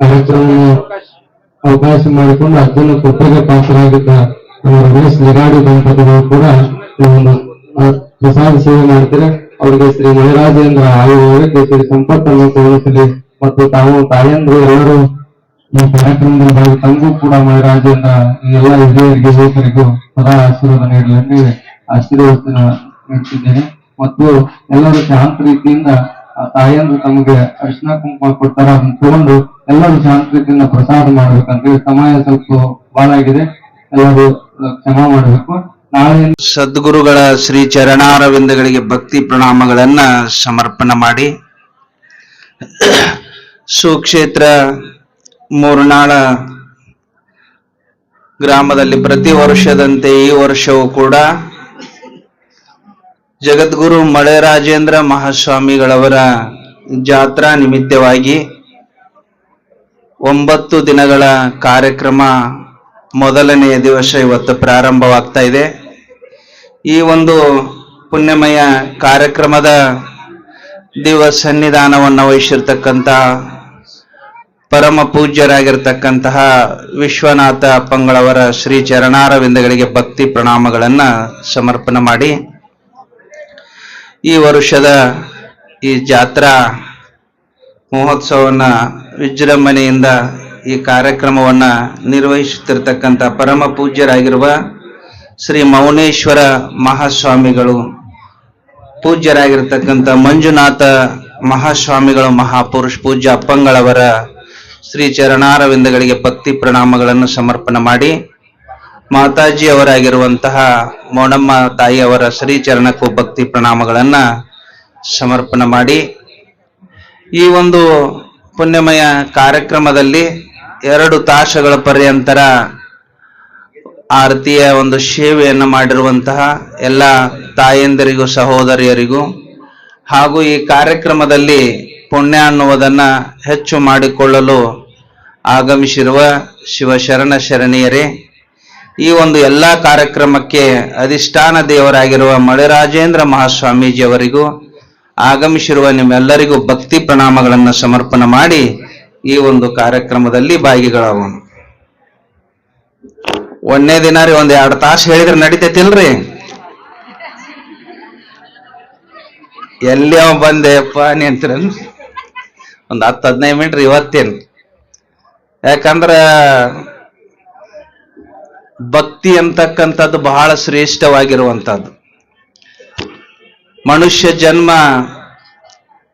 ಕಾರ್ಯಕ್ರಮವನ್ನು ಅವಕಾಶ ಮಾಡಿಕೊಂಡು ಅರ್ಜುನ ಕೊಟ್ಟಿಗೆ ಪಾತ್ರರಾಗಿದ್ದ ನಮ್ಮ ರಮೇಶ್ ನಿಗಾಡಿ ದಂಪತಿಗಳು ಕೂಡ ಪ್ರಸಾದ ಸೇವೆ ಮಾಡ್ತಾರೆ. ಅವರಿಗೆ ಶ್ರೀ ಮಹಿರಾಜೇಂದ್ರ ಆಯುರ್ವೇದಕ್ಕೆ ಶ್ರೀ ಸಂಪತ್ತನ್ನು ತೋರಿಸಲಿ ಮತ್ತು ತಾವು ತಾಯಂದ್ರು ಎಲ್ಲರೂ ಈ ಕಾರ್ಯಕ್ರಮದಲ್ಲಿ ತಂಗೂ ತಮಗೂ ಕೂಡ ಮಹಿರಾಜೇಂದ್ರ ಎಲ್ಲ ಹಿರಿಯರಿಗೆ, ಯುವಕರಿಗೂ ಸದಾ ಆಶೀರ್ವಾದ ನೀಡಲಿ. ಆಶೀರ್ವಾದ ನೀಡ್ತಿದ್ದೇನೆ. ಮತ್ತು ಎಲ್ಲರೂ ಶಾಂತ ರೀತಿಯಿಂದ ಆ ತಮಗೆ ಅರ್ಶನ ಕುಂಕುಮ ಕೊಡ್ತಾರ ಅದನ್ನ ತಗೊಂಡು ಎಲ್ಲರೂ ಶಾಂತಿಯಿಂದ ಪ್ರಸಾದ ಮಾಡ್ಬೇಕಂತ ಸಮಯ ಸ್ವಲ್ಪ ಬಹಳ ಆಗಿದೆ. ಎಲ್ಲರೂ ಕ್ಷಮ ಮಾಡಬೇಕು. ಸದ್ಗುರುಗಳ ಶ್ರೀ ಚರಣಾರವಿಂದಗಳಿಗೆ ಭಕ್ತಿ ಪ್ರಣಾಮಗಳನ್ನ ಸಮರ್ಪಣ ಮಾಡಿ ಸುಕ್ಷೇತ್ರ ಮೂರ್ನಾಳ ಗ್ರಾಮದಲ್ಲಿ ಪ್ರತಿ ವರ್ಷದಂತೆ ಈ ವರ್ಷವೂ ಕೂಡ ಜಗದ್ಗುರು ಮಳೆ ರಾಜೇಂದ್ರ ಮಹಾಸ್ವಾಮಿಗಳವರ ಜಾತ್ರಾ ನಿಮಿತ್ತವಾಗಿ ಒಂಬತ್ತು ದಿನಗಳ ಕಾರ್ಯಕ್ರಮ ಮೊದಲನೆಯ ದಿವಸ ಇವತ್ತು ಪ್ರಾರಂಭವಾಗ್ತಾ ಇದೆ. ಈ ಒಂದು ಪುಣ್ಯಮಯ ಕಾರ್ಯಕ್ರಮದ ದಿವ ಸನ್ನಿಧಾನವನ್ನು ವಹಿಸಿರ್ತಕ್ಕಂಥ ಪರಮ ಪೂಜ್ಯರಾಗಿರ್ತಕ್ಕಂತಹ ವಿಶ್ವನಾಥ ಅಪ್ಪಂಗಳವರ ಶ್ರೀ ಚರಣಾರವಿಂದಗಳಿಗೆ ಭಕ್ತಿ ಪ್ರಣಾಮಗಳನ್ನು ಸಮರ್ಪಣೆ ಮಾಡಿ ಈ ವರ್ಷದ ಈ ಜಾತ್ರಾ ಮಹೋತ್ಸವವನ್ನು ವಿಜೃಂಭಣೆಯಿಂದ ಈ ಕಾರ್ಯಕ್ರಮವನ್ನು ನಿರ್ವಹಿಸುತ್ತಿರ್ತಕ್ಕಂಥ ಪರಮ ಪೂಜ್ಯರಾಗಿರುವ ಶ್ರೀ ಮೌನೇಶ್ವರ ಮಹಾಸ್ವಾಮಿಗಳು, ಪೂಜ್ಯರಾಗಿರ್ತಕ್ಕಂಥ ಮಂಜುನಾಥ ಮಹಾಸ್ವಾಮಿಗಳು, ಮಹಾಪುರುಷ ಪೂಜ್ಯ ಅಪ್ಪಂಗಳವರ ಶ್ರೀ ಚರಣಾರವಿಂದಗಳಿಗೆ ಭಕ್ತಿ ಪ್ರಣಾಮಗಳನ್ನು ಸಮರ್ಪಣೆ ಮಾಡಿ ಮಾತಾಜಿ ಅವರಾಗಿರುವಂತಹ ಮೌನಮ್ಮ ತಾಯಿಯವರ ಶ್ರೀ ಚರಣಕ್ಕೂ ಭಕ್ತಿ ಪ್ರಣಾಮಗಳನ್ನ ಸಮರ್ಪಣೆ ಮಾಡಿ, ಈ ಒಂದು ಪುಣ್ಯಮಯ ಕಾರ್ಯಕ್ರಮದಲ್ಲಿ ಎರಡು ತಾಸಗಳ ಪರ್ಯಂತರ ಆರತಿಯ ಒಂದು ಸೇವೆಯನ್ನು ಮಾಡಿರುವಂತಹ ಎಲ್ಲ ತಾಯಂದಿರಿಗೂ, ಸಹೋದರಿಯರಿಗೂ, ಹಾಗೂ ಈ ಕಾರ್ಯಕ್ರಮದಲ್ಲಿ ಪುಣ್ಯ ಅನ್ನುವುದನ್ನ ಹೆಚ್ಚು ಮಾಡಿಕೊಳ್ಳಲು ಆಗಮಿಸಿರುವ ಶಿವಶರಣ ಶರಣೀಯರೇ ಈ ಒಂದು ಎಲ್ಲಾ ಕಾರ್ಯಕ್ರಮಕ್ಕೆ ಅಧಿಷ್ಠಾನ ದೇವರಾಗಿರುವ ಮಳೆರಾಜೇಂದ್ರ ಮಹಾಸ್ವಾಮೀಜಿಯವರಿಗೂ ಆಗಮಿಸಿರುವ ನಿಮ್ಮೆಲ್ಲರಿಗೂ ಭಕ್ತಿ ಪ್ರಣಾಮಗಳನ್ನು ಸಮರ್ಪಣೆ ಮಾಡಿ ಈ ಒಂದು ಕಾರ್ಯಕ್ರಮದಲ್ಲಿ ಭಾಗಿಗಳಾಗೋಣ. ಒಂದನೇ ದಿನ ರೀ, ಒಂದ್ ಎರಡು ತಾಸು ಹೇಳಿದ್ರೆ ನಡಿತೈತಿಲ್ರಿ? ಎಲ್ಲಿ ಅವ ಬಂದೆಪ್ಪ ನಿಂತ್ರ ಒಂದ್ ಹತ್ತು ಹದಿನೈದು ಮಿನಿಟ್ರಿ ಇವತ್ತೇನು? ಯಾಕಂದ್ರ ಭಕ್ತಿ ಅಂತಕ್ಕಂಥದ್ದು ಬಹಳ ಶ್ರೇಷ್ಠವಾಗಿರುವಂಥದ್ದು. ಮನುಷ್ಯ ಜನ್ಮ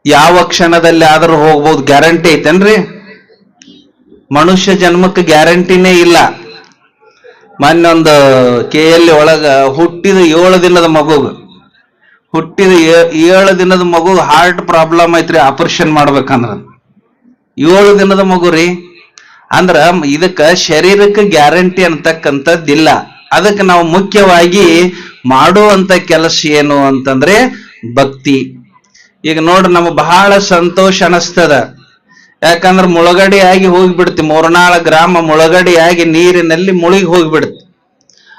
ಯಾವ ಕ್ಷಣದಲ್ಲಿ ಆದರೂ ಹೋಗ್ಬೋದು, ಗ್ಯಾರಂಟಿ ಐತೇನ್ರಿ? ಮನುಷ್ಯ ಜನ್ಮಕ್ಕೆ ಗ್ಯಾರಂಟಿನೇ ಇಲ್ಲ. ಮೊನ್ನೊಂದು ಕೆ ಎಲ್ ಒಳಗ ಹುಟ್ಟಿದ ಏಳು ದಿನದ ಮಗುಗ, ಹುಟ್ಟಿದ ಏಳು ದಿನದ ಮಗು ಹಾರ್ಟ್ ಪ್ರಾಬ್ಲಮ್ ಐತ್ರಿ ಆಪರೇಷನ್ ಮಾಡ್ಬೇಕಂದ್ರ. ಏಳು ದಿನದ ಮಗು ರೀ ಅಂದ್ರ ಇದಕ್ಕ ಶರೀರಕ್ಕೆ ಗ್ಯಾರಂಟಿ ಅಂತಕ್ಕಂಥದ್ದಿಲ್ಲ. ಅದಕ್ಕೆ ನಾವು ಮುಖ್ಯವಾಗಿ ಮಾಡುವಂತ ಕೆಲಸ ಏನು ಅಂತಂದ್ರೆ ಭಕ್ತಿ. ಈಗ ನೋಡ್ರಿ ನಮ್ಗೆ ಬಹಳ ಸಂತೋಷ ಅನಸ್ತದ. ಯಾಕಂದ್ರೆ ಮುಳುಗಡೆ ಆಗಿ ಹೋಗ್ಬಿಡ್ತಿ, ಮೂರ್ನಾಳ ಗ್ರಾಮ ಮುಳುಗಡೆ ಆಗಿ ನೀರಿನಲ್ಲಿ ಮುಳುಗಿ ಹೋಗ್ಬಿಡ್ತಿ.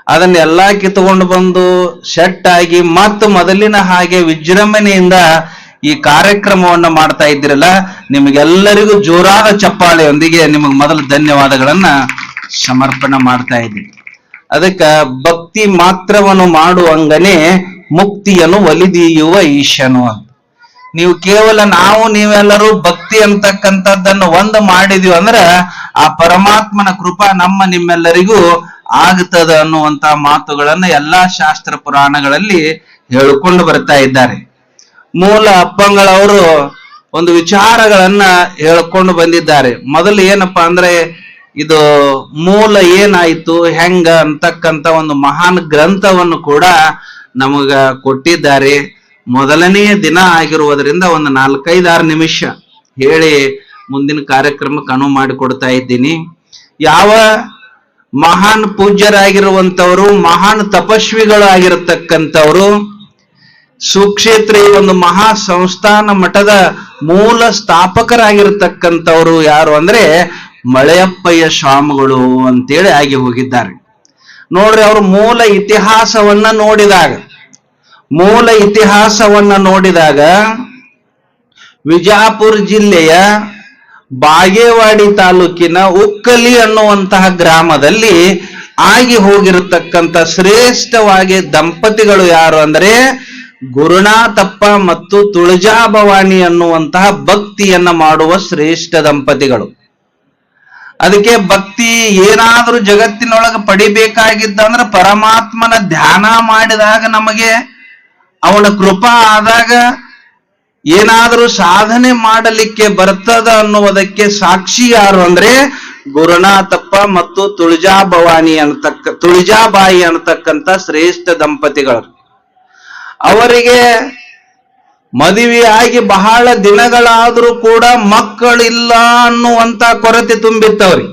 ಅದನ್ನ ಎಲ್ಲಾ ಕಿತ್ಕೊಂಡು ಬಂದು ಸೆಟ್ ಆಗಿ ಮತ್ತು ಮೊದಲಿನ ಹಾಗೆ ವಿಜೃಂಭಣೆಯಿಂದ ಈ ಕಾರ್ಯಕ್ರಮವನ್ನ ಮಾಡ್ತಾ ಇದ್ದೀರಲ್ಲ, ನಿಮಗೆಲ್ಲರಿಗೂ ಜೋರಾದ ಚಪ್ಪಾಳೆಯೊಂದಿಗೆ ನಿಮಗೆ ಮೊದಲು ಧನ್ಯವಾದಗಳನ್ನ ಸಮರ್ಪಣೆ ಮಾಡ್ತಾ ಇದ್ದೀನಿ. ಅದಕ್ಕ, ಭಕ್ತಿ ಮಾತ್ರವನ್ನು ಮಾಡುವಂಗನೆ ಮುಕ್ತಿಯನ್ನು ಒಲಿದೀಯುವ ಈಶನು ಅಂತ. ನೀವು ಕೇವಲ ನಾವು ನೀವೆಲ್ಲರೂ ಭಕ್ತಿ ಅಂತಕ್ಕಂಥದ್ದನ್ನು ಒಂದು ಮಾಡಿದೀವಿ ಅಂದ್ರ ಆ ಪರಮಾತ್ಮನ ಕೃಪಾ ನಮ್ಮ ನಿಮ್ಮೆಲ್ಲರಿಗೂ ಆಗ್ತದ ಅನ್ನುವಂತ ಮಾತುಗಳನ್ನ ಎಲ್ಲಾ ಶಾಸ್ತ್ರ ಪುರಾಣಗಳಲ್ಲಿ ಹೇಳಿಕೊಂಡು ಬರ್ತಾ ಇದ್ದಾರೆ. ಮೂಲ ಅಪ್ಪಂಗಳವರು ಒಂದು ವಿಚಾರಗಳನ್ನ ಹೇಳ್ಕೊಂಡು ಬಂದಿದ್ದಾರೆ. ಮೊದಲು ಏನಪ್ಪಾ ಅಂದ್ರೆ ಇದು ಮೂಲ ಏನಾಯ್ತು, ಹೆಂಗ ಅಂತಕ್ಕಂತ ಒಂದು ಮಹಾನ್ ಗ್ರಂಥವನ್ನು ಕೂಡ ನಮಗ ಕೊಟ್ಟಿದ್ದಾರೆ. ಮೊದಲನೇ ದಿನ ಆಗಿರುವುದರಿಂದ ಒಂದು ನಾಲ್ಕೈದಾರು ನಿಮಿಷ ಹೇಳಿ ಮುಂದಿನ ಕಾರ್ಯಕ್ರಮಕ್ಕೆ ಅನುವು ಮಾಡಿಕೊಡ್ತಾ ಇದ್ದೀನಿ. ಯಾವ ಮಹಾನ್ ಪೂಜ್ಯರಾಗಿರುವಂತವರು ಮಹಾನ್ ತಪಸ್ವಿಗಳು ಆಗಿರತಕ್ಕಂಥವರು ಸುಕ್ಷೇತ್ರ ಈ ಒಂದು ಮಹಾ ಸಂಸ್ಥಾನ ಮಠದ ಮೂಲ ಸ್ಥಾಪಕರಾಗಿರ್ತಕ್ಕಂಥವ್ರು ಯಾರು ಅಂದ್ರೆ ಮಳೆಯಪ್ಪಯ್ಯ ಸ್ವಾಮಿಗಳು ಅಂತೇಳಿ ಆಗಿ ಹೋಗಿದ್ದಾರೆ. ನೋಡ್ರಿ ಅವರು ಮೂಲ ಇತಿಹಾಸವನ್ನ ನೋಡಿದಾಗ, ಮೂಲ ಇತಿಹಾಸವನ್ನ ನೋಡಿದಾಗ ವಿಜಾಪುರ ಜಿಲ್ಲೆಯ ಬಾಗೇವಾಡಿ ತಾಲೂಕಿನ ಉಕ್ಕಲಿ ಅನ್ನುವಂತಹ ಗ್ರಾಮದಲ್ಲಿ ಆಗಿ ಹೋಗಿರತಕ್ಕಂಥ ಶ್ರೇಷ್ಠವಾಗಿ ದಂಪತಿಗಳು ಯಾರು ಅಂದ್ರೆ ಗುರುನಾಥಪ್ಪ ಮತ್ತು ತುಳಜಾ ಭವಾನಿ ಅನ್ನುವಂತಹ ಭಕ್ತಿಯನ್ನ ಮಾಡುವ ಶ್ರೇಷ್ಠ ದಂಪತಿಗಳು. ಅದಕ್ಕೆ ಭಕ್ತಿ ಏನಾದ್ರೂ ಜಗತ್ತಿನೊಳಗೆ ಪಡಿಬೇಕಾಗಿದ್ದಂದ್ರೆ ಪರಮಾತ್ಮನ ಧ್ಯಾನ ಮಾಡಿದಾಗ ನಮಗೆ ಅವನ ಕೃಪಾ ಆದಾಗ ಏನಾದರೂ ಸಾಧನೆ ಮಾಡಲಿಕ್ಕೆ ಬರ್ತದ ಅನ್ನುವುದಕ್ಕೆ ಸಾಕ್ಷಿ ಯಾರು ಅಂದ್ರೆ ಗುರುನಾಥಪ್ಪ ಮತ್ತು ತುಳಜಾ ಭವಾನಿ ಅನ್ನತಕ್ಕ ತುಳಜಾಬಾಯಿ ಅನ್ನತಕ್ಕಂತ ಶ್ರೇಷ್ಠ ದಂಪತಿಗಳು. ಅವರಿಗೆ ಮದುವೆಯಾಗಿ ಬಹಳ ದಿನಗಳಾದರೂ ಕೂಡ ಮಕ್ಕಳಿಲ್ಲ ಅನ್ನುವಂತ ಕೊರತೆ ತುಂಬಿತ್ತವ್ರಿ.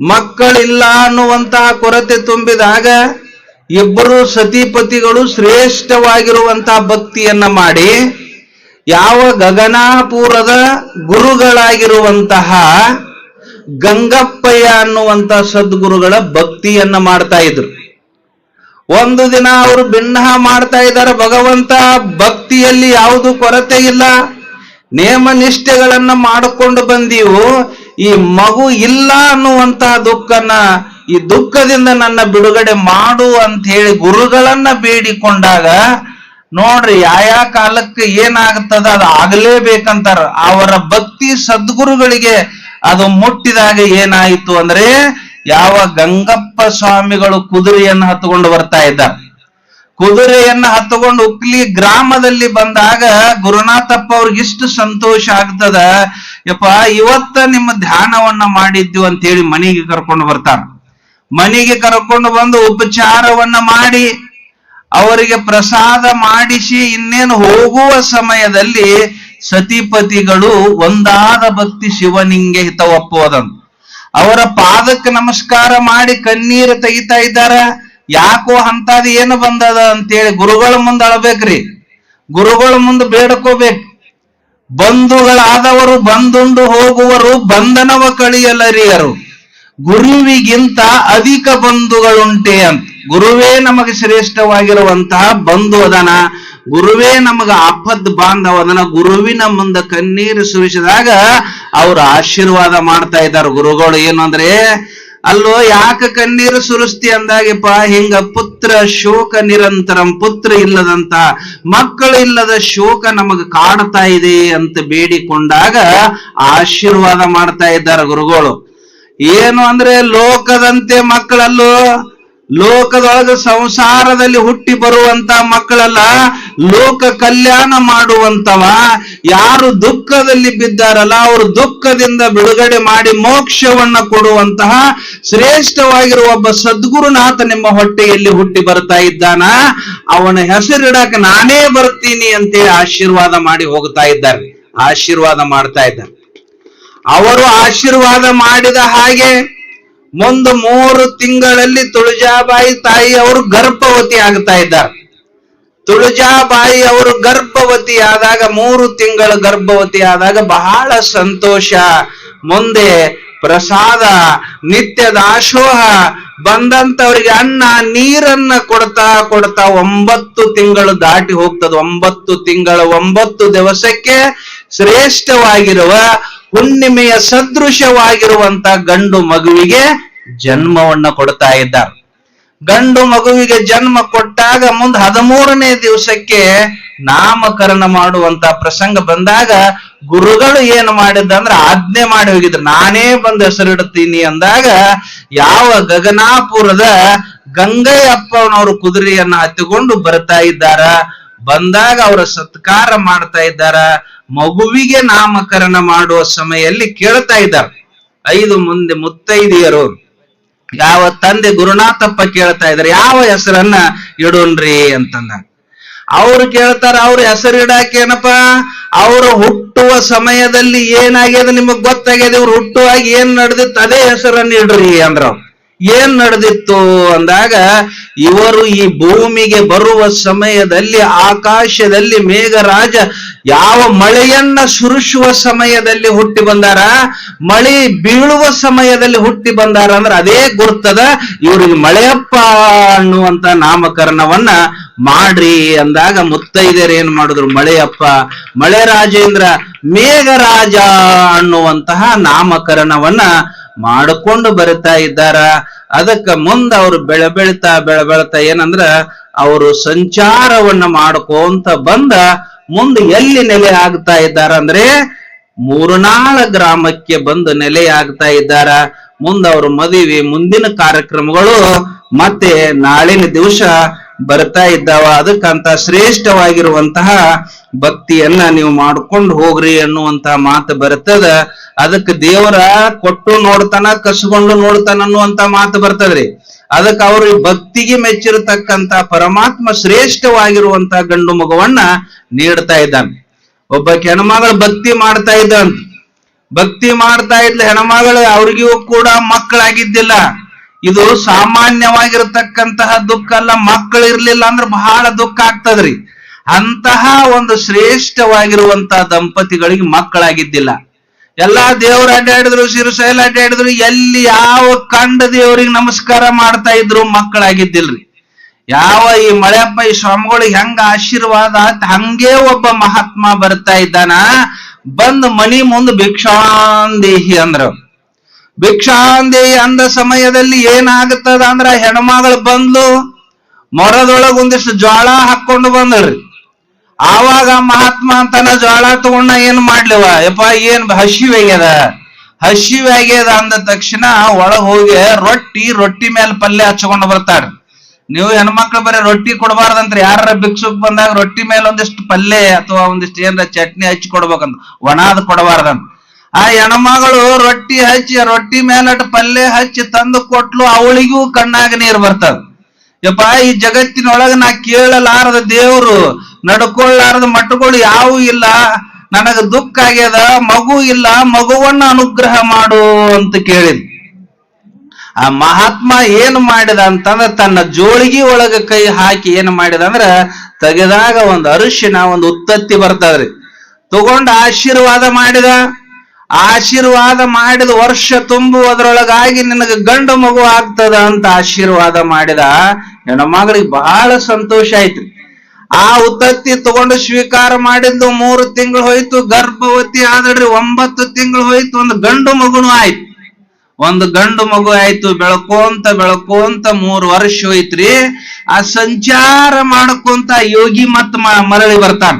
ಮಕ್ಕಳಿಲ್ಲ ಅನ್ನುವಂತ ಕೊರತೆ ತುಂಬಿದಾಗ ಇಬ್ಬರು ಸತಿಪತಿಗಳು ಶ್ರೇಷ್ಠವಾಗಿರುವಂತಹ ಭಕ್ತಿಯನ್ನ ಮಾಡಿ ಯಾವ ಗಗನಾಪುರದ ಗುರುಗಳಾಗಿರುವಂತಹ ಗಂಗಪ್ಪಯ್ಯ ಅನ್ನುವಂತ ಸದ್ಗುರುಗಳ ಭಕ್ತಿಯನ್ನ ಮಾಡ್ತಾ ಇದ್ರು. ಒಂದು ದಿನ ಅವರು ಭಿನ್ನ ಮಾಡ್ತಾ ಇದ್ದಾರೆ, ಭಗವಂತ ಭಕ್ತಿಯಲ್ಲಿ ಯಾವುದು ಕೊರತೆ ಇಲ್ಲ. ನೇಮ ನಿಷ್ಠೆಗಳನ್ನ ಮಾಡಿಕೊಂಡು ಬಂದೀವು. ಈ ಮಗು ಇಲ್ಲ ಅನ್ನುವಂತಹ ದುಃಖನ, ಈ ದುಃಖದಿಂದ ನನ್ನ ಬಿಡುಗಡೆ ಮಾಡು ಅಂತ ಹೇಳಿ ಗುರುಗಳನ್ನ ಬೇಡಿಕೊಂಡಾಗ, ನೋಡ್ರಿ ಯಾಯಾ ಕಾಲಕ್ಕೆ ಏನಾಗ್ತದ ಅದು ಆಗಲೇಬೇಕಂತಾರ. ಅವರ ಭಕ್ತಿ ಸದ್ಗುರುಗಳಿಗೆ ಅದು ಮುಟ್ಟಿದಾಗ ಏನಾಯಿತು ಅಂದ್ರೆ ಯಾವ ಗಂಗಪ್ಪ ಸ್ವಾಮಿಗಳು ಕುದುರೆಯನ್ನು ಹತ್ತುಕೊಂಡು ಬರ್ತಾ ಇದ್ದಾರೆ. ಕುದುರೆಯನ್ನ ಹತ್ತುಕೊಂಡು ಉಕ್ಲಿ ಗ್ರಾಮದಲ್ಲಿ ಬಂದಾಗ ಗುರುನಾಥಪ್ಪ ಅವ್ರಿಗೆ ಇಷ್ಟು ಸಂತೋಷ ಆಗ್ತದ. ಯಪ್ಪ, ಇವತ್ತ ನಿಮ್ಮ ಧ್ಯಾನವನ್ನ ಮಾಡಿದ್ದು ಅಂತ ಹೇಳಿ ಮನೆಗೆ ಕರ್ಕೊಂಡು ಬರ್ತಾರ. ಮನೆಗೆ ಕರ್ಕೊಂಡು ಬಂದು ಉಪಚಾರವನ್ನ ಮಾಡಿ, ಅವರಿಗೆ ಪ್ರಸಾದ ಮಾಡಿಸಿ, ಇನ್ನೇನು ಹೋಗುವ ಸಮಯದಲ್ಲಿ ಸತಿಪತಿಗಳು ಒಂದಾದ ಭಕ್ತಿ ಶಿವನಿಂಗೆ ಹಿತವಪ್ಪುವುದಂತ. ಅವರ ಪಾದಕ್ಕೆ ನಮಸ್ಕಾರ ಮಾಡಿ ಕಣ್ಣೀರು ತೆಗಿತಾ ಇದ್ದಾರ. ಯಾಕೋ ಅಂತದ್ ಏನು ಬಂದದ ಅಂತೇಳಿ ಗುರುಗಳ ಮುಂದೆ ಅಳಬೇಕ್ರಿ. ಗುರುಗಳ ಮುಂದೆ ಬೇಡ್ಕೋಬೇಕು. ಬಂಧುಗಳಾದವರು ಬಂದುಂಡು ಹೋಗುವರು ಬಂಧನವ ಕಳಿಯಲರಿಯರು. ಗುರುವಿಗಿಂತ ಅಧಿಕ ಬಂಧುಗಳುಂಟೆ ಅಂತ. ಗುರುವೇ ನಮಗೆ ಶ್ರೇಷ್ಠವಾಗಿರುವಂತಹ ಬಂಧು ಅದನ. ಗುರುವೇ ನಮಗ ಆಪದ್ ಬಾಂಧವದನ ಗುರುವಿನ ಮುಂದೆ ಕಣ್ಣೀರು ಸುರಿಸಿದಾಗ ಅವ್ರು ಆಶೀರ್ವಾದ ಮಾಡ್ತಾ ಇದ್ದಾರೆ ಗುರುಗಳು. ಏನು ಅಂದ್ರೆ, ಅಲ್ಲೋ ಯಾಕೆ ಕಣ್ಣೀರು ಸುರಿಸ್ತಿ ಅಂದಾಗೆಪ್ಪ, ಹಿಂಗ ಪುತ್ರ ಶೋಕ ನಿರಂತರಂ, ಪುತ್ರ ಇಲ್ಲದಂತ, ಮಕ್ಕಳು ಇಲ್ಲದ ಶೋಕ ನಮಗ ಕಾಡ್ತಾ ಇದೆ ಅಂತ ಬೇಡಿಕೊಂಡಾಗ ಆಶೀರ್ವಾದ ಮಾಡ್ತಾ ಇದ್ದಾರೆ ಗುರುಗಳು. ಏನು ಅಂದ್ರೆ, ಲೋಕದಂತೆ ಮಕ್ಕಳಲ್ಲೋ ಲೋಕದೊಳಗ ಸಂಸಾರದಲ್ಲಿ ಹುಟ್ಟಿ ಬರುವಂತ ಮಕ್ಕಳಲ್ಲ, ಲೋಕ ಕಲ್ಯಾಣ ಮಾಡುವಂತವ. ಯಾರು ದುಃಖದಲ್ಲಿ ಬಿದ್ದಾರಲ್ಲ, ಅವರು ದುಃಖದಿಂದ ಬಿಡುಗಡೆ ಮಾಡಿ ಮೋಕ್ಷವನ್ನ ಕೊಡುವಂತಹ ಶ್ರೇಷ್ಠವಾಗಿರುವ ಒಬ್ಬ ಸದ್ಗುರುನಾಥ ನಿಮ್ಮ ಹೊಟ್ಟೆಯಲ್ಲಿ ಹುಟ್ಟಿ ಬರ್ತಾ ಇದ್ದಾನ. ಅವನ ಹೆಸರಿಡಕ್ಕೆ ನಾನೇ ಬರ್ತೀನಿ ಅಂತೇಳಿ ಆಶೀರ್ವಾದ ಮಾಡಿ ಹೋಗ್ತಾ ಇದ್ದಾರೆ. ಆಶೀರ್ವಾದ ಮಾಡ್ತಾ ಇದ್ದಾರೆ. ಅವರು ಆಶೀರ್ವಾದ ಮಾಡಿದ ಹಾಗೆ ಮುಂದೆ ಮೂರು ತಿಂಗಳಲ್ಲಿ ತುಳಜಾಬಾಯಿ ತಾಯಿ ಅವರು ಗರ್ಭವತಿ ಆಗ್ತಾ ಇದ್ದಾರೆ. ತುಳಜಾಬಾಯಿ ಅವರು ಗರ್ಭವತಿ ಆದಾಗ ಮೂರು ತಿಂಗಳ ಗರ್ಭವತಿ ಆದಾಗ ಬಹಳ ಸಂತೋಷ. ಮುಂದೆ ಪ್ರಸಾದ ನಿತ್ಯದ ಆಶೋಹ ಬಂದಂತವ್ರಿಗೆ ಅನ್ನ, ನೀರನ್ನ ಕೊಡ್ತಾ ಕೊಡ್ತಾ ಒಂಬತ್ತು ತಿಂಗಳು ದಾಟಿ ಹೋಗ್ತದೆ. ಒಂಬತ್ತು ತಿಂಗಳ, ಒಂಬತ್ತು ದಿವಸಕ್ಕೆ ಶ್ರೇಷ್ಠವಾಗಿರುವ ಹುಣ್ಣಿಮೆಯ ಸದೃಶವಾಗಿರುವಂತ ಗಂಡು ಮಗುವಿಗೆ ಜನ್ಮವನ್ನ ಕೊಡ್ತಾ ಇದ್ದಾರೆ. ಗಂಡು ಮಗುವಿಗೆ ಜನ್ಮ ಕೊಟ್ಟಾಗ ಮುಂದೆ ಹದಿಮೂರನೇ ದಿವಸಕ್ಕೆ ನಾಮಕರಣ ಮಾಡುವಂತ ಪ್ರಸಂಗ ಬಂದಾಗ ಗುರುಗಳು ಏನು ಮಾಡಿದ್ದಂದ್ರೆ ಆಜ್ಞೆ ಮಾಡಿ ಹೋಗಿದ್ರು. ನಾನೇ ಬಂದು ಹೆಸರಿಡುತ್ತೀನಿ ಅಂದಾಗ ಯಾವ ಗಗನಾಪುರದ ಗಂಗಯ್ಯಪ್ಪನವರು ಕುದುರೆಯನ್ನ ಹತ್ತಿಕೊಂಡು ಬರ್ತಾ ಇದ್ದಾರ? ಬಂದಾಗ ಅವರ ಸತ್ಕಾರ ಮಾಡ್ತಾ ಇದ್ದಾರ, ಮಗುವಿಗೆ ನಾಮಕರಣ ಮಾಡುವ ಸಮಯದಲ್ಲಿ ಕೇಳ್ತಾ ಇದ್ದಾರೆ. ಐದು ಮುಂದೆ ಮುತ್ತೈದಿಯರು. ಯಾವ ತಂದೆ ಗುರುನಾಥಪ್ಪ ಕೇಳ್ತಾ ಇದ್ದಾರೆ, ಯಾವ ಹೆಸರನ್ನ ಇಡೋಣ್ರಿ ಅಂತಂದ. ಅವ್ರು ಕೇಳ್ತಾರ, ಅವ್ರ ಹೆಸರು ಇಡಾಕೆ ಏನಪ್ಪ? ಅವ್ರು ಹುಟ್ಟುವ ಸಮಯದಲ್ಲಿ ಏನಾಗ್ಯದ ನಿಮಗ್ ಗೊತ್ತಾಗ್ಯದ? ಇವ್ರು ಹುಟ್ಟುವಾಗ ಏನ್ ನಡೆದಿತ್ತು, ಅದೇ ಹೆಸರನ್ನ ಇಡ್ರಿ ಅಂದ್ರ. ಏನ್ ನಡೆದಿತ್ತು ಅಂದಾಗ ಇವರು ಈ ಭೂಮಿಗೆ ಬರುವ ಸಮಯದಲ್ಲಿ ಆಕಾಶದಲ್ಲಿ ಮೇಘರಾಜ ಯಾವ ಮಳೆಯನ್ನ ಸುರಿಸುವ ಸಮಯದಲ್ಲಿ ಹುಟ್ಟಿ ಬಂದಾರ? ಮಳೆ ಬೀಳುವ ಸಮಯದಲ್ಲಿ ಹುಟ್ಟಿ ಬಂದಾರ ಅಂದ್ರೆ ಅದೇ ಗುರ್ತದ ಇವರಿಗೆ ಮಳೆಯಪ್ಪ ಅನ್ನುವಂತ ನಾಮಕರಣವನ್ನ ಮಾಡ್ರಿ ಅಂದಾಗ ಮುತ್ತೈದೆಯರು ಏನ್ ಮಾಡಿದ್ರು? ಮಳೆಯಪ್ಪ, ಮಳೆ ರಾಜೇಂದ್ರ, ಮೇಘರಾಜ ಅನ್ನುವಂತಹ ನಾಮಕರಣವನ್ನ ಮಾಡಿಕೊಂಡು ಬರುತ್ತಾ ಇದ್ದಾರ? ಅದಕ್ಕ ಮುಂದ ಅವರು ಬೆಳೆ ಬೆಳಿತಾ ಬೆಳೆ ಬೆಳಿತಾ ಏನಂದ್ರ ಅವರು ಸಂಚಾರವನ್ನ ಮಾಡ್ಕೊಂತ ಬಂದ ಮುಂದೆ ಎಲ್ಲಿ ನೆಲೆ ಆಗ್ತಾ ಇದ್ದಾರ ಅಂದ್ರೆ ಮೂರ್ನಾಳ ಗ್ರಾಮಕ್ಕೆ ಬಂದು ನೆಲೆ ಆಗ್ತಾ ಇದ್ದಾರ. ಮುಂದ ಅವ್ರ ಮದುವೆ ಮುಂದಿನ ಕಾರ್ಯಕ್ರಮಗಳು ಮತ್ತೆ ನಾಳಿನ ದಿವಸ ಬರ್ತಾ ಇದ್ದಾವ. ಅದಕ್ಕಂತ ಶ್ರೇಷ್ಠವಾಗಿರುವಂತಹ ಭಕ್ತಿಯನ್ನ ನೀವು ಮಾಡ್ಕೊಂಡು ಹೋಗ್ರಿ ಅನ್ನುವಂತಹ ಮಾತು ಬರ್ತದ. ಅದಕ್ಕೆ ದೇವರ ಕೊಟ್ಟು ನೋಡ್ತಾನ, ಕಸ್ಕೊಂಡು ನೋಡ್ತಾನ ಅನ್ನುವಂತ ಮಾತು ಬರ್ತದ್ರಿ. ಅದಕ್ಕೆ ಅವ್ರ ಭಕ್ತಿಗೆ ಮೆಚ್ಚಿರತಕ್ಕಂತ ಪರಮಾತ್ಮ ಶ್ರೇಷ್ಠವಾಗಿರುವಂತ ಗಂಡು ಮಗುವನ್ನ ನೀಡ್ತಾ ಇದ್ದಾನೆ. ಒಬ್ಬ ಹೆಣ್ಮಗಳು ಭಕ್ತಿ ಮಾಡ್ತಾ ಇದ್ದ ಭಕ್ತಿ ಮಾಡ್ತಾ ಇದ್ಲ ಹೆಣ್ಮಗಳು ಅವ್ರಿಗೂ ಕೂಡ ಮಕ್ಕಳಾಗಿದ್ದಿಲ್ಲ. ಇದು ಸಾಮಾನ್ಯವಾಗಿರತಕ್ಕಂತಹ ದುಃಖ ಅಲ್ಲ. ಮಕ್ಕಳು ಇರ್ಲಿಲ್ಲ ಅಂದ್ರೆ ಬಹಳ ದುಃಖ ಆಗ್ತದ್ರಿ. ಅಂತಹ ಒಂದು ಶ್ರೇಷ್ಠವಾಗಿರುವಂತಹ ದಂಪತಿಗಳಿಗೆ ಮಕ್ಕಳಾಗಿದ್ದಿಲ್ಲ. ಎಲ್ಲಾ ದೇವರು ಅಡ್ಡಾಡಿದ್ರು ಶಿರಶೈಲ ಅಡ್ಡಾಡಿದ್ರು, ಎಲ್ಲಿ ಯಾವ ಕಂಡ ದೇವರಿಗೆ ನಮಸ್ಕಾರ ಮಾಡ್ತಾ ಇದ್ರು ಮಕ್ಕಳಾಗಿದ್ದಿಲ್ರಿ. ಯಾವ ಈ ಮಳೆಯಪ್ಪ, ಈ ಸ್ವಾಮಿಗಳಿಗೆ ಹೆಂಗ ಆಶೀರ್ವಾದ ಹಂಗೆ ಒಬ್ಬ ಮಹಾತ್ಮ ಬರ್ತಾ ಇದ್ದಾನ. ಬಂದ್ ಮನಿ ಮುಂದ್ ಭಿಕ್ಷಾಂದೇಹಿ ಅಂದ್ರ. ಭಿಕ್ಷಾಂದೇಹಿ ಅಂದ ಸಮಯದಲ್ಲಿ ಏನಾಗುತ್ತದ ಅಂದ್ರ ಹೆಣ್ಮಗಳು ಬಂದ್ಲು, ಮೊರದೊಳಗ ಒಂದಿಷ್ಟು ಜ್ವಾಳ ಹಾಕೊಂಡು ಬಂದ್ರಿ. ಆವಾಗ ಮಹಾತ್ಮ ಅಂತನ ಜ್ವಾಳ ತಗೊಂಡ ಏನ್ ಮಾಡ್ಲಿವ? ಯಪ್ಪ, ಏನ್ ಹಸಿವೆ ಆಗ್ಯದ ಹಸಿವೆ ಆಗ್ಯದ ಅಂದ ತಕ್ಷಣ ಒಳಗ್ ಹೋಗಿ ರೊಟ್ಟಿ ರೊಟ್ಟಿ ಮೇಲೆ ಪಲ್ಯ ಹಚ್ಕೊಂಡು ಬರ್ತಾರ. ನೀವು ಹೆಣ್ಮಕ್ಳು ಬರೀ ರೊಟ್ಟಿ ಕೊಡಬಾರ್ದಂತ್ರಿ. ಯಾರ ಭಿಕ್ಷುಕ್ ಬಂದಾಗ ರೊಟ್ಟಿ ಮೇಲೆ ಒಂದಿಷ್ಟು ಪಲ್ಯ ಅಥವಾ ಒಂದಿಷ್ಟು ಏನಾರ ಚಟ್ನಿ ಹಚ್ಚಿ ಕೊಡ್ಬೇಕಂತ, ಒಣಾದ್ ಕೊಡಬಾರ್ದಂತ. ಆ ಹೆಣ್ಮಗಳು ರೊಟ್ಟಿ ಹಚ್ಚಿ, ರೊಟ್ಟಿ ಮೇಲಟ್ ಪಲ್ಯ ಹಚ್ಚಿ ತಂದು ಕೊಟ್ಲು, ಅವಳಿಗೂ ಕಣ್ಣಾಗ ನೀರ್ ಬರ್ತದ. ಯಪ್ಪ, ಈ ಜಗತ್ತಿನೊಳಗ ನಾ ಕೇಳಲಾರದ ದೇವ್ರು, ನಡ್ಕೊಳ್ಳಾರದ ಮಟ್ಟಗಳು ಯಾವು ಇಲ್ಲ. ನನಗ ದುಃಖ ಆಗ್ಯದ, ಮಗು ಇಲ್ಲ, ಮಗುವನ್ನ ಅನುಗ್ರಹ ಮಾಡು ಅಂತ ಕೇಳಿದ್. ಆ ಮಹಾತ್ಮ ಏನ್ ಮಾಡಿದ ಅಂತಂದ್ರ ತನ್ನ ಜೋಳಿಗೆ ಒಳಗ ಕೈ ಹಾಕಿ ಏನ್ ಮಾಡಿದ ಅಂದ್ರ ತೆಗೆದಾಗ ಒಂದು ಅರಿಶಿನ, ಒಂದು ಉತ್ತತ್ತಿ ಬರ್ತದ್ರಿ. ತಗೊಂಡ ಆಶೀರ್ವಾದ ಮಾಡಿದ. ಆಶೀರ್ವಾದ ಮಾಡಿದ ವರ್ಷ ತುಂಬುವುದರೊಳಗಾಗಿ ನಿನಗೆ ಗಂಡು ಮಗು ಆಗ್ತದ ಅಂತ ಆಶೀರ್ವಾದ ಮಾಡಿದ ನನ್ನ ಮಗಳಿಗೆ ಬಹಳ ಸಂತೋಷ ಆಯ್ತು. ಆ ಉತ್ತತ್ತಿ ತಗೊಂಡು ಸ್ವೀಕಾರ ಮಾಡಿದ್ದು ಮೂರು ತಿಂಗಳು ಹೋಯ್ತು, ಗರ್ಭವತಿ ಆದಡ್ರಿ ಒಂಬತ್ತು ತಿಂಗಳು ಹೋಯ್ತು, ಒಂದು ಗಂಡು ಮಗುನು ಆಯ್ತು. ಒಂದು ಗಂಡು ಮಗು ಆಯ್ತು ಬೆಳ್ಕೊಂತ ಬೆಳ್ಕೊಂತ ಮೂರು ವರ್ಷ ಹೋಯ್ತ್ರಿ, ಆ ಸಂಚಾರ ಮಾಡ್ಕೊಂತ ಯೋಗಿ ಮತ್ ಮರಳಿ ಬರ್ತಾನ.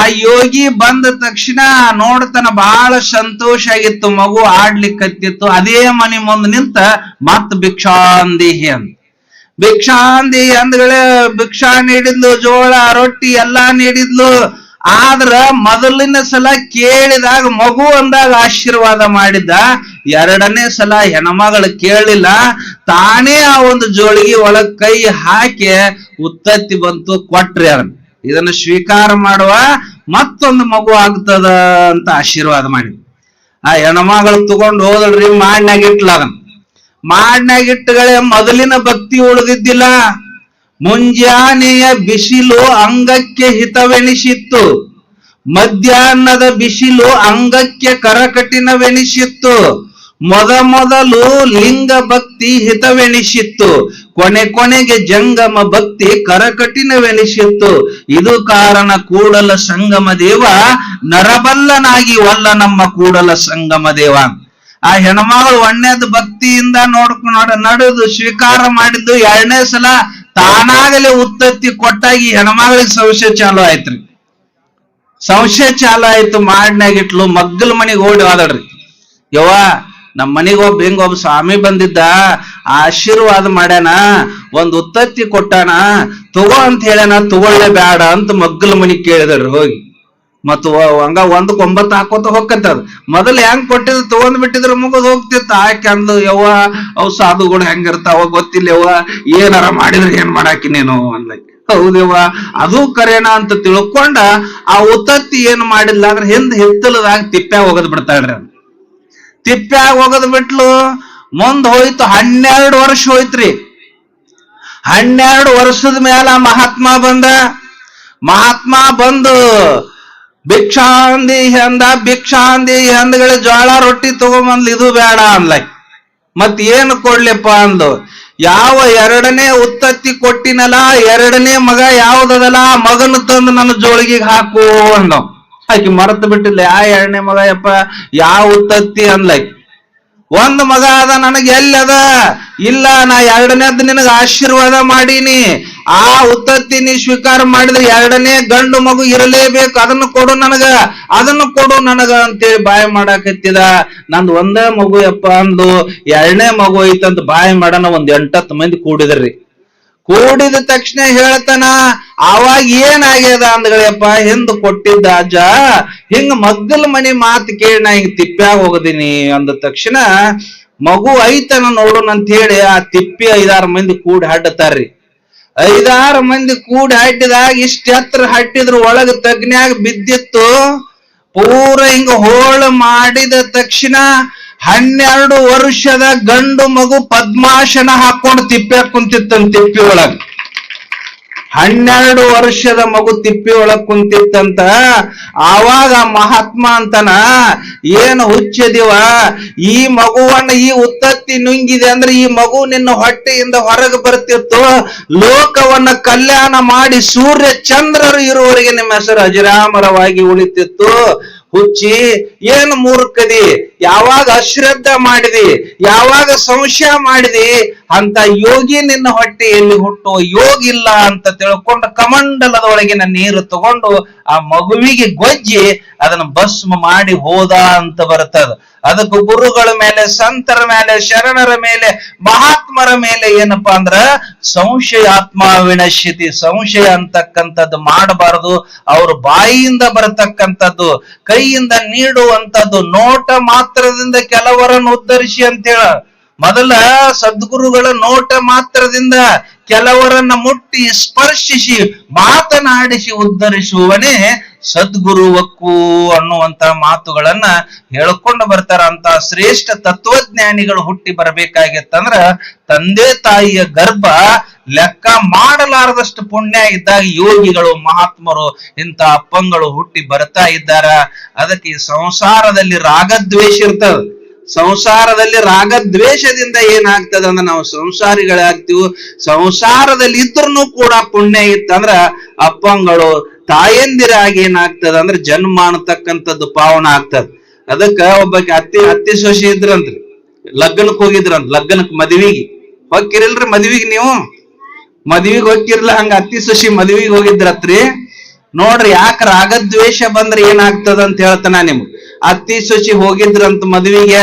ಆ ಯೋಗಿ ಬಂದ ತಕ್ಷಣ ನೋಡ್ತಾನ ಬಹಳ ಸಂತೋಷ ಆಗಿತ್ತು, ಮಗು ಆಡ್ಲಿಕ್ಕತ್ತಿತ್ತು. ಅದೇ ಮನೆ ಮುಂದೆ ನಿಂತ ಮತ್ ಭಿಕ್ಷಾಂದೇಹಿ ಅಂತ ಭಿಕ್ಷಾಂದಿ ಅಂದ್ಗಳೇ, ಭಿಕ್ಷಾ ನೀಡಿದ್ಲು, ಜೋಳ, ರೊಟ್ಟಿ ಎಲ್ಲಾ ನೀಡಿದ್ಲು. ಆದ್ರ ಮೊದಲಿನ ಸಲ ಕೇಳಿದಾಗ, ಮಗು ಅಂದಾಗ ಆಶೀರ್ವಾದ ಮಾಡಿದ್ದ. ಎರಡನೇ ಸಲ ಹೆಣ್ಮಗಳು ಕೇಳಿಲ್ಲ. ತಾನೇ ಆ ಒಂದು ಜೋಳಿಗೆ ಒಳಗ್ ಕೈ ಹಾಕಿ, ಉತ್ತತ್ತಿ ಬಂತು, ಕೊಟ್ರಿ ಅದನ್ನ ಇದನ್ನ ಸ್ವೀಕಾರ ಮಾಡುವ ಮತ್ತೊಂದು ಮಗು ಆಗ್ತದ ಅಂತ ಆಶೀರ್ವಾದ ಮಾಡಿ ಆ ಹೆಣ್ಮಗಳು ತಗೊಂಡು ಹೋದಳ್ರಿ ಮಾಡ್ನಾಗ ಇಟ್ಲ ಅದನ್ನ. ಮಾಡ್ನಾಗ ಇಟ್ಟಗಳೇ ಮೊದಲಿನ ಭಕ್ತಿ ಉಳಿದಿದ್ದಿಲ್ಲ. ಮುಂಜಾನೆಯ ಬಿಸಿಲು ಅಂಗಕ್ಕೆ ಹಿತವೆನಿಸಿತ್ತು. ಮಧ್ಯಾಹ್ನದ ಬಿಸಿಲು ಅಂಗಕ್ಕೆ ಕರಕಠಿಣವೆನಿಸಿತ್ತು ಮೊದ ಮೊದಲು ಲಿಂಗ ಭಕ್ತಿ ಹಿತವೆನಿಸಿತ್ತು. ಕೊನೆ ಕೊನೆಗೆ ಜಂಗಮ ಭಕ್ತಿ ಕರಕಠಿಣವೆನಿಸಿತ್ತು ಇದು ಕಾರಣ ಕೂಡಲ ಸಂಗಮ ದೇವ ನರಬಲ್ಲನಾಗಿ ಒಲ್ಲ ನಮ್ಮ ಕೂಡಲ ಸಂಗಮ ದೇವ. ಆ ಹೆಣ್ಮಗಳು ಒಣ್ಣೆದ ಭಕ್ತಿಯಿಂದ ನೋಡ್ಕೊಂಡು ನಡೆದು ಸ್ವೀಕಾರ ಮಾಡಿದ್ದು ಎರಡನೇ ಸಲ ತಾನಾಗಲೇ ಉತ್ತತ್ತಿ ಕೊಟ್ಟಾಗಿ ಹೆಣ್ಮಗಳಿಗೆ ಸಂಶಯ ಚಾಲು ಆಯ್ತ್ರಿ. ಸಂಶಯ ಚಾಲು ಆಯ್ತು ಮಾಡ್ನಾಗಿಟ್ಲು ಮಗ್ಗಲ್ ಮನಿಗ್ ಓಡಿ ಹೋದಳ್ರಿ. ಯವ್ವ ನಮ್ಮ ಮನಿಗ್ ಒಬ್ಬ ಹೆಂಗ ಒಬ್ಬ ಸ್ವಾಮಿ ಬಂದಿದ್ದ? ಆಶೀರ್ವಾದ ಮಾಡ್ಯಾನ, ಒಂದ್ ಉತ್ತತ್ತಿ ಕೊಟ್ಟಾನ, ತಗೋ ಅಂತ ಹೇಳ್ಯಾನ, ತಗೊಳ್ಳೇ ಬೇಡ ಅಂತ ಮಗ್ಗಲ ಮನಿ ಕೇಳಿದ್ರಿ ಹೋಗಿ. ಮತ್ತು ಹಂಗ ಒಂದ್ ಒಂಬತ್ತು ಹಾಕೋತ ಹೋಗತ್ತ ಅದ್. ಮೊದಲು ಹೆಂಗ್ ಕೊಟ್ಟಿದ್ ತಗೊಂಡ್ ಬಿಟ್ಟಿದ್ರ ಮುಗಿದ್ ಹೋಗ್ತಿತ್ತು. ಆಕೆ ಯವ್ವ, ಅವ್ ಸಾಧುಗಳು ಹೆಂಗಿರ್ತಾವ ಗೊತ್ತಿಲ್ಲ, ಯವ್ವ, ಏನಾರ ಮಾಡಿದ್ರೆ ಏನ್ ಮಾಡಾಕಿ ನೀನು ಅನ್ಲಕ್ಕೆ ಹೌದವ್ವ ಅದು ಕರೆನ ಅಂತ ತಿಳ್ಕೊಂಡ ಆ ಉತ್ತತ್ತಿ ಏನ್ ಮಾಡಿಲ್ಲ ಅಂದ್ರೆ ಹಿಂದ್ ಹಿತ್ತಲದಾಗ ತಿಪ್ಪೆ ಹೋಗದ್ ಬಿಡ್ತಾಳ್ರಿ. ತಿಪ್ಪ್ಯಾಗ ಹೋಗದ್ ಬಿಟ್ಲು. ಮುಂದ್ ಹೋಯ್ತು ಹನ್ನೆರಡು ವರ್ಷ ಹೋಯ್ತ್ರಿ. ಹನ್ನೆರಡು ವರ್ಷದ ಮೇಲೆ ಮಹಾತ್ಮ ಬಂದ. ಮಹಾತ್ಮ ಬಂದು ಭಿಕ್ಷಾಂದಿ ಎಂದ ಭಿಕ್ಷಾಂದಿ ಅಂದಗಳ ಜೋಳ ರೊಟ್ಟಿ ತಗೊಂಬಂದ್ಲು, ಇದು ಬೇಡ ಅನ್ಲಕ್ ಮತ್ ಏನು ಕೊಡ್ಲಿಪ್ಪ ಅಂದು ಯಾವ ಎರಡನೇ ಉತ್ತತ್ತಿ ಕೊಟ್ಟಿನಲ್ಲ, ಎರಡನೇ ಮಗ ಯಾವ್ದದಲ್ಲ, ಮಗನ ತಂದು ನನ್ನ ಜೋಳಿಗೆ ಹಾಕು ಅಂದ ಆಕಿ ಮರೆತು ಬಿಟ್ಟಿಲ್ಲ ಯಾ ಎರಡನೇ ಮಗ ಯಪ್ಪ? ಯಾವ ಉತ್ತತ್ತಿ ಅನ್ಲಕ್. ಒಂದ್ ಮಗ ಅದ ನನಗೆ ಎಲ್ಲದ ಇಲ್ಲ, ನಾ ಎರಡನೇದ್ ನಿನಗ ಆಶೀರ್ವಾದ ಮಾಡೀನಿ. ಆ ಉತ್ತತ್ತಿ ನೀ ಸ್ವೀಕಾರ ಮಾಡಿದ್ರೆ ಎರಡನೇ ಗಂಡು ಮಗು ಇರಲೇಬೇಕು. ಅದನ್ನ ಕೊಡು ನನಗ, ಅದನ್ನ ಕೊಡು ನನಗ ಅಂತೇಳಿ ಬಾಯಿ ಮಾಡಾಕತ್ತಿದ. ನಂದು ಒಂದೇ ಮಗು ಯಪ್ಪ ಅಂದು ಎರಡನೇ ಮಗು ಐತಂತ ಬಾಯಿ ಮಾಡನ ಒಂದ್ ಎಂಟತ್ತು ಮಂದಿ ಕೂಡಿದ್ರಿ. ಕೂಡಿದ ತಕ್ಷಣ ಹೇಳ್ತಾನ ಅವಾಗ ಏನಾಗ್ಯದ ಅಂದ್ಗಳಪ್ಪ, ಹಿಂದ್ ಕೊಟ್ಟಿದ್ದ ಅಜ್ಜ, ಹಿಂಗ ಮಗ್ಗಲ್ ಮನಿ ಮಾತು ಕೇಳಿ ನಾ ಹಿಂಗ್ ತಿಪ್ಪ್ಯಾಗ ಹೋಗದಿನಿ ಅಂದ ತಕ್ಷಣ, ಮಗು ಐತನ ನೋಡೋಣ ಅಂತ ಹೇಳಿ ಆ ತಿಪ್ಪಿ ಐದಾರು ಮಂದಿ ಕೂಡಿ ಹಡ್ಡತಾರ್ರಿ. ಐದಾರು ಮಂದಿ ಕೂಡಿ ಹಡ್ಡಿದಾಗ ಇಷ್ಟ ಎತ್ತರ ಹಟ್ಟಿದ್ರು ಒಳಗ ತಗ್ನ್ಯಾಗ ಬಿದ್ದಿತ್ತು. ಪೂರ ಹಿಂಗ ಹೋಳ ಮಾಡಿದ ತಕ್ಷಣ ಹನ್ನೆರಡು ವರ್ಷದ ಗಂಡು ಮಗು ಪದ್ಮಾಸನ ಹಾಕೊಂಡು ತಿಪ್ಪೆ ಕುಂತಿತ್ತಂತ ತಿಪ್ಪಿ ಒಳಗ. ಹನ್ನೆರಡು ವರ್ಷದ ಮಗು ತಿಪ್ಪಿ ಒಳಗ್ ಕುಂತಿತ್ತಂತ ಆವಾಗ ಮಹಾತ್ಮ ಅಂತನ, ಏನು ಹುಚ್ಚದಿವ, ಈ ಮಗುವನ್ನ ಈ ಉತ್ತತ್ತಿ ನುಂಗಿದೆ ಅಂದ್ರೆ ಈ ಮಗು ನಿನ್ನ ಹೊಟ್ಟೆಯಿಂದ ಹೊರಗೆ ಬರ್ತಿತ್ತು. ಲೋಕವನ್ನ ಕಲ್ಯಾಣ ಮಾಡಿ ಸೂರ್ಯ ಚಂದ್ರರು ಇರುವವರಿಗೆ ನಿಮ್ಮ ಹೆಸರು ಅಜರಾಮರವಾಗಿ ಉಳಿತಿತ್ತು. ಹುಚ್ಚಿ, ಏನು ಮೂರ್ಖದಿ ಯಾವಾಗ ಅಶ್ರದ್ಧ ಮಾಡಿದಿ, ಯಾವಾಗ ಸಂಶಯ ಮಾಡಿದಿ, ಅಂತ ಯೋಗಿ ನಿನ್ನ ಹೊಟ್ಟೆಯಲ್ಲಿ ಹುಟ್ಟುವ ಯೋಗ ಇಲ್ಲ ಅಂತ ತಿಳ್ಕೊಂಡು ಕಮಂಡಲದ ಒಳಗಿನ ನೀರು ತಗೊಂಡು ಆ ಮಗುವಿಗೆ ಗೊಜ್ಜಿ ಅದನ್ನ ಭಸ್ಮ ಮಾಡಿ ಹೋದ ಅಂತ ಬರ್ತದ ಅದಕ್ಕೆ ಗುರುಗಳ ಮೇಲೆ, ಸಂತರ ಮೇಲೆ, ಶರಣರ ಮೇಲೆ, ಮಹಾತ್ಮರ ಮೇಲೆ ಏನಪ್ಪಾ ಅಂದ್ರ ಸಂಶಯಾತ್ಮ ವಿನಶ್ಯತಿ ಸಂಶಯ ಅಂತಕ್ಕಂಥದ್ದು ಮಾಡಬಾರದು, ಅವ್ರ ಬಾಯಿಯಿಂದ ಬರತಕ್ಕಂಥದ್ದು, ಕೈಯಿಂದ ನೀಡುವಂಥದ್ದು ನೋಟ ಮಾತ್ರದಿಂದ ಕೆಲವರನ್ನು ಉದ್ಧರಿಸಿ ಅಂತೇಳ. ಮೊದಲ ಸದ್ಗುರುಗಳ ನೋಟ ಮಾತ್ರದಿಂದ ಕೆಲವರನ್ನ ಮುಟ್ಟಿ ಸ್ಪರ್ಶಿಸಿ ಮಾತನಾಡಿಸಿ ಉದ್ಧರಿಸುವವನೇ ಸದ್ಗುರು ಒಕ್ಕು ಅನ್ನುವಂತ ಮಾತುಗಳನ್ನ ಹೇಳ್ಕೊಂಡು ಬರ್ತಾರ ಅಂತ ಶ್ರೇಷ್ಠ ತತ್ವಜ್ಞಾನಿಗಳು ಹುಟ್ಟಿ ಬರಬೇಕಾಗಿತ್ತಂದ್ರ ತಂದೆ ತಾಯಿಯ ಗರ್ಭ ಲೆಕ್ಕ ಮಾಡಲಾರದಷ್ಟು ಪುಣ್ಯ ಇದ್ದಾಗ ಯೋಗಿಗಳು, ಮಹಾತ್ಮರು ಇಂಥ ಅಪ್ಪಂಗಳು ಹುಟ್ಟಿ ಬರ್ತಾ ಇದ್ದಾರ. ಅದಕ್ಕೆ ಸಂಸಾರದಲ್ಲಿ ರಾಗದ್ವೇಷ ಇರ್ತದ. ಸಂಸಾರದಲ್ಲಿ ರಾಗದ್ವೇಷದಿಂದ ಏನಾಗ್ತದ ಅಂದ್ರೆ ನಾವು ಸಂಸಾರಿಗಳಾಗ್ತೀವಿ. ಸಂಸಾರದಲ್ಲಿ ಇದ್ರೂ ಕೂಡ ಪುಣ್ಯ ಇತ್ತಂದ್ರ ಅಪ್ಪಂಗಳು ತಾಯಂದಿರಾಗಿ ಏನಾಗ್ತದ ಅಂದ್ರೆ ಜನ್ಮ ಅನ್ನತಕ್ಕಂಥದ್ದು ಪಾವನ ಆಗ್ತದ. ಅದಕ್ಕ ಒಬ್ಬ ಅತ್ತಿ ಅತ್ತಿ ಸೊಸಿ ಇದ್ರಂತ್ರಿ. ಲಗ್ನಕ್ ಹೋಗಿದ್ರಂತ, ಲಗ್ನಕ್ ಮದ್ವಿಗೆ. ಹೊಕ್ಕಿರಲ್ರಿ ಮದ್ವಿಗೆ ನೀವು? ಮದ್ವಿಗೆ ಹೊಕ್ಕಿರ್ಲ ಹಂಗ ಅತ್ತಿ ಸೊಸಿ ಮದ್ವಿಗೆ ಹೋಗಿದ್ರತ್ರಿ. ನೋಡ್ರಿ, ಯಾಕ ರಾಗದ್ವೇಷ ಬಂದ್ರೆ ಏನಾಗ್ತದ ಅಂತ ಹೇಳ್ತಾನ ನಿಮ್ಗೆ. ಅತ್ತಿ ಸೊಸಿ ಹೋಗಿದ್ರಂತ ಮದ್ವಿಗೆ,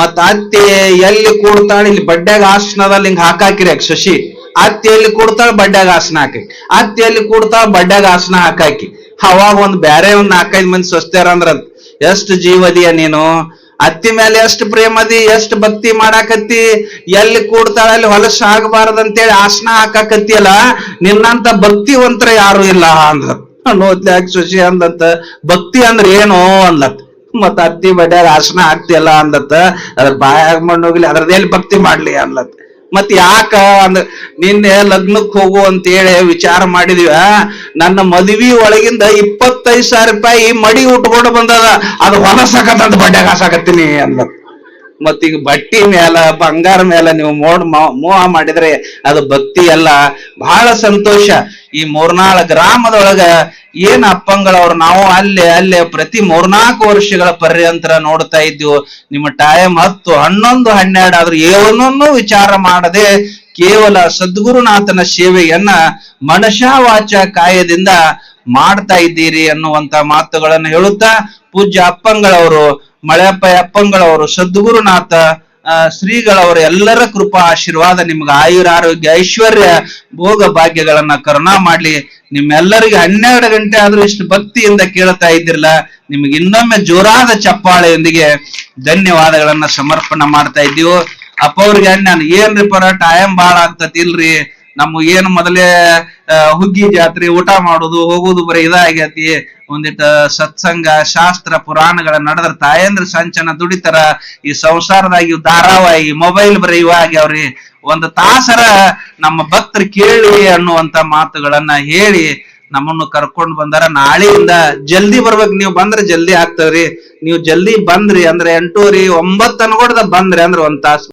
ಮತ್ತ ಅತ್ತಿ ಎಲ್ಲಿ ಕೂಡ್ತಾಳ, ಇಲ್ಲಿ ಬಡ್ಡ್ಯಾಗ ಆಸನದಲ್ಲಿ ಹಿಂಗ್ ಹಾಕಾಕಿರಿ ಶಶಿ ಅತ್ತಿ ಎಲ್ಲಿ ಕೂಡ್ತಾಳ ಬಡ್ಡ್ಯಾಗ ಆಸನ ಹಾಕಾಕಿ ಅತ್ತಿ ಎಲ್ಲಿ ಕೂಡ್ತಾಳ ಬಡ್ಡ್ಯಾಗ ಆಸನ ಹಾಕಾಕಿ. ಅವಾಗ ಒಂದ್ ಬ್ಯಾರೆ ಒಂದ್ ನಾಲ್ಕೈದ್ ಮಂದಿ ಸ್ವಸ್ತ್ಯಾರ ಅಂದ್ರಂತ ಎಷ್ಟು ಜೀವದಿಯ ನೀನು? ಅತ್ತಿ ಮೇಲೆ ಎಷ್ಟು ಪ್ರೇಮದಿ ಎಷ್ಟು ಭಕ್ತಿ ಮಾಡಾಕತ್ತಿ? ಎಲ್ಲಿ ಕೂಡ್ತಾಳ, ಅಲ್ಲಿ ಹೊಲಸ ಆಗಬಾರ್ದಂತೇಳಿ ಆಸನ ಹಾಕಾಕತ್ತಿಯಲ್ಲ, ನಿನ್ನಂತ ಭಕ್ತಿವಂತರ ಯಾರು ಇಲ್ಲ ಅಂದ್ರ ನೋದ್ಲ್ಯಾಕ ಶಶಿ ಅಂದಂತ, ಭಕ್ತಿ ಅಂದ್ರ ಏನು? ಅಂದತ್. ಮತ್ತ ಅತ್ತಿ, ಬಡ್ಯಾಗ ಆಸನ ಹಾಕ್ತಿಯಲ್ಲ ಅಂದತ್ತ ಅದ್ರ ಬಾಯಾಗ ಮಣ್ಣು ಹೋಗ್ಲಿ ಅದ್ರದಲ್ಲಿ ಭಕ್ತಿ ಮಾಡ್ಲಿ ಅನ್ಲತ್ ಮತ್ ಯಾಕ ಅಂದ ನಿನ್ನೆ ಲಗ್ನಕ್ ಹೋಗು ಅಂತ ಹೇಳಿ ವಿಚಾರ ಮಾಡಿದ್ವಿ. ನನ್ನ ಮದುವಿ ಒಳಗಿಂದ ಇಪ್ಪತ್ತೈದು ಸಾವಿರ ರೂಪಾಯಿ ಮಡಿ ಉಟ್ಕೊಂಡು ಬಂದದ. ಅದು ಹೊಲಸಕತ್ತಂತ ಬಡ್ಯಾಗ ಹಾಸಾಕತ್ತೀನಿ ಅಂದ್ಲತ್ ಮತ್ತೀಗ ಬಟ್ಟಿ ಮೇಲ ಬಂಗಾರ ಮೇಲ ನೀವು ಮೋಡ್ ಮೋಹ ಮಾಡಿದ್ರೆ ಅದು ಭಕ್ತಿ ಅಲ್ಲ. ಬಹಳ ಸಂತೋಷ. ಈ ಮೂರ್ನಾಳ ಗ್ರಾಮದೊಳಗ ಏನ್ ಅಪ್ಪಂಗಳವ್ರು ನಾವು ಅಲ್ಲೇ ಅಲ್ಲೇ ಪ್ರತಿ ಮೂರ್ನಾಲ್ಕು ವರ್ಷಗಳ ಪರ್ಯಂತರ ನೋಡ್ತಾ ಇದ್ವು ನಿಮ್ಮ ಟೈಮ್ ಹತ್ತು, ಹನ್ನೊಂದು, ಹನ್ನೆರಡು ಆದ್ರೂ ಏನನ್ನೂ ವಿಚಾರ ಮಾಡದೆ ಕೇವಲ ಸದ್ಗುರುನಾಥನ ಸೇವೆಯನ್ನ ಮನಶಾ ವಾಚ ಕಾಯದಿಂದ ಮಾಡ್ತಾ ಇದ್ದೀರಿ ಅನ್ನುವಂತ ಮಾತುಗಳನ್ನು ಹೇಳುತ್ತಾ ಪೂಜ್ಯ ಅಪ್ಪಂಗಳವರು ಮಳೆಯಪ್ಪ ಅಪ್ಪಂಗಳವರು ಸದ್ಗುರುನಾಥ ಶ್ರೀಗಳವರು ಎಲ್ಲರ ಕೃಪಾ ಆಶೀರ್ವಾದ ನಿಮ್ಗೆ ಆಯುರ ಆರೋಗ್ಯ ಐಶ್ವರ್ಯ ಭೋಗ ಭಾಗ್ಯಗಳನ್ನ ಕರುಣಾ ಮಾಡ್ಲಿ. ನಿಮ್ಮೆಲ್ಲರಿಗೆ ಹನ್ನೆರಡು ಗಂಟೆ ಆದ್ರೂ ಇಷ್ಟು ಭಕ್ತಿಯಿಂದ ಕೇಳ್ತಾ ಇದ್ದಿರಲ್ಲ, ನಿಮ್ಗೆ ಇನ್ನೊಮ್ಮೆ ಜೋರಾದ ಚಪ್ಪಾಳೆಯೊಂದಿಗೆ ಧನ್ಯವಾದಗಳನ್ನ ಸಮರ್ಪಣೆ ಮಾಡ್ತಾ ಇದ್ದೀವಿ. ಅಪ್ಪ ಅವ್ರಿಗೆ ನಾನು ಏನ್ರಿ ಪರ ಟೈಮ್ ಬಾಳ ಆಗ್ತತಿ ಇಲ್ರಿ ನಮ್ಮ ಏನು ಮೊದಲೇ ಹುಗ್ಗಿ ಜಾತ್ರೆ, ಊಟ ಮಾಡೋದು, ಹೋಗೋದು ಬರೀ ಇದಾಗೈತಿ. ಒಂದಿಟ ಸತ್ಸಂಗ, ಶಾಸ್ತ್ರ, ಪುರಾಣಗಳ ನಡೆದ್ರ ತಾಯಂದ್ರ ಸಂಚನ ದುಡಿತಾರ. ಈ ಸಂಸಾರದಾಗ ಧಾರಾವಾಹಿ ಮೊಬೈಲ್ ಬರೀ ಇವಾಗ ಅವ್ರಿ ಒಂದು ತಾಸರ ನಮ್ಮ ಭಕ್ತರು ಕೇಳಿ ಅನ್ನುವಂತ ಮಾತುಗಳನ್ನ ಹೇಳಿ ನಮ್ಮನ್ನು ಕರ್ಕೊಂಡು ಬಂದಾರ. ನಾಳೆಯಿಂದ ಜಲ್ದಿ ಬರ್ಬೇಕು. ನೀವು ಬಂದ್ರೆ ಜಲ್ದಿ ಆಗ್ತವ್ರಿ ನೀವು ಜಲ್ದಿ ಬಂದ್ರಿ ಅಂದ್ರೆ ಎಂಟೂರಿ ಒಂಬತ್ತು ಅನ್ಕೊಡ್ದ ಬಂದ್ರಿ ಅಂದ್ರೆ ಒಂದ್ ತಾಸು